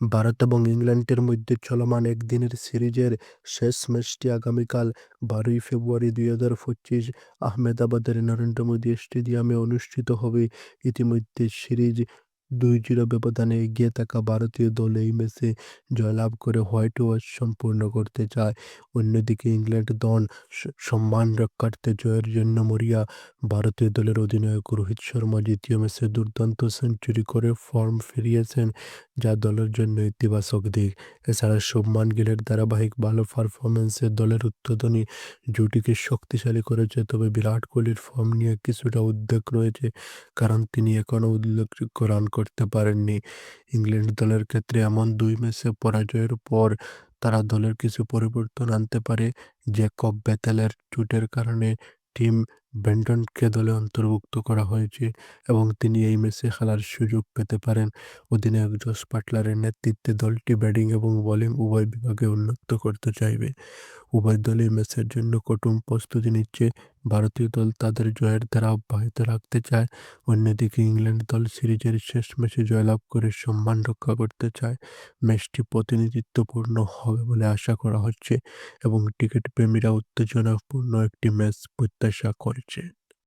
ভারত এবং ইংল্যান্ডের মধ্যে চলমান একদিনের সিরিজের শেষ ম্যাচটি আগামীকাল বারোই ফেব্রুয়ারি দুই হাজার পঁচিশ আহমেদাবাদের নরেন্দ্র মোদী স্টেডিয়ামে অনুষ্ঠিত হবে। ইতিমধ্যে সিরিজ দুই জিরো ব্যবধানে এগিয়ে থাকা ভারতীয় দল এই ম্যাচে জয়লাভ করে হোয়াইট ওয়াশ সম্পূর্ণ করতে চায়। অন্যদিকে ইংল্যান্ড দল সম্মান রক্ষার্থে জয়ের জন্য মরিয়া ভারতীয় দলের অধিনায়ক রোহিত শর্মা দ্বিতীয় ম্যাচে দুর্দান্ত সেঞ্চুরি করে ফর্ম ফিরিয়েছেন, যা দলের জন্য ইতিবাচক দিক। এছাড়া শুভমান গিলের ধারাবাহিক ভালো পারফরমেন্সে দলের উদ্বোধনী জুটিকে শক্তিশালী করেছে, তবে বিরাট কোহলির ফর্ম নিয়ে কিছুটা উদ্বেগ রয়েছে, কারণ তিনি এখনও উল্লেখযোগ্য রান করতে পারেননি। ইংল্যান্ড দলের ক্ষেত্রে এমন দুই ম্যাচে পরাজয়ের পর তারা দলের কিছু পরিবর্তন আনতে পারে। জ্যাকব বেতালের চোটের কারণে টিম ব্রেন্টনকে দলে অন্তর্ভুক্ত করা হয়েছে এবং তিনি এই ম্যাচে খেলার সুযোগ পেতে পারেন। অধিনায়ক জস পাটলারের নেতৃত্বে দলটি ব্যাটিং এবং বোলিং উভয় বিভাগে উন্নত করতে চাইবে। উভয় দলই ম্যাচের জন্য কঠোর প্রস্তুতি নিচ্ছে। ভারতীয় দল তাদের জয়ের ধারা অব্যাহত রাখতে চায়। অন্যদিকে ইংল্যান্ড দল সিরিজের শেষ ম্যাচে জয়লাভ করে সম্মান রক্ষা করতে চায়। ম্যাচটি প্রতিনিধিত্বপূর্ণ হবে বলে আশা করা হচ্ছে এবং টিকিট প্রেমীরা উত্তেজনাপূর্ণ একটি ম্যাচ প্রত্যাশা করছে It.